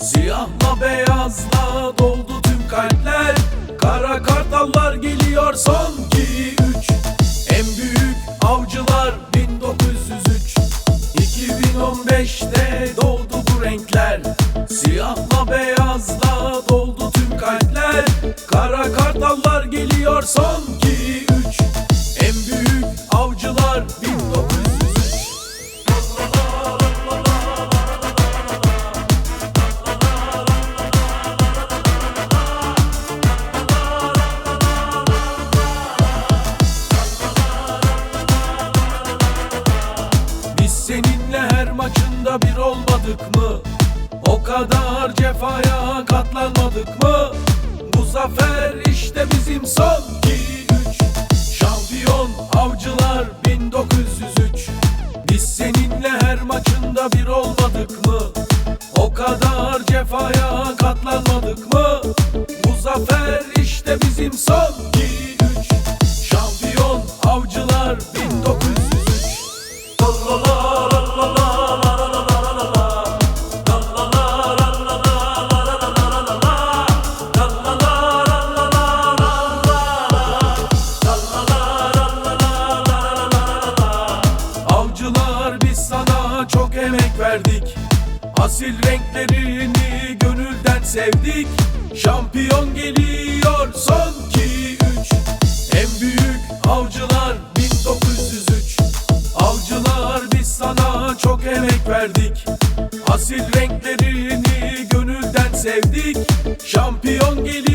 Siyahla beyazla doldu tüm kalpler. Kara kartallar geliyor son ki üç. En büyük avcılar 1903 2015'te doğdu bu renkler. Siyahla beyazla doldu tüm kalpler. Kara kartallar geliyor son maçında bir olmadık mı? O kadar cefaya katlanmadık mı? Bu zafer işte bizim son 2-3 Şampiyon avcılar 1903 Biz seninle her maçında bir olmadık mı? O kadar cefaya katlanmadık mı? Bu zafer işte bizim son 2-3 Şampiyon avcılar 1903 Asil renklerini gönülden sevdik. Şampiyon geliyor son 2-3 En büyük avcılar 1903 Avcılar biz sana çok emek verdik. Asil renklerini gönülden sevdik. Şampiyon geliyor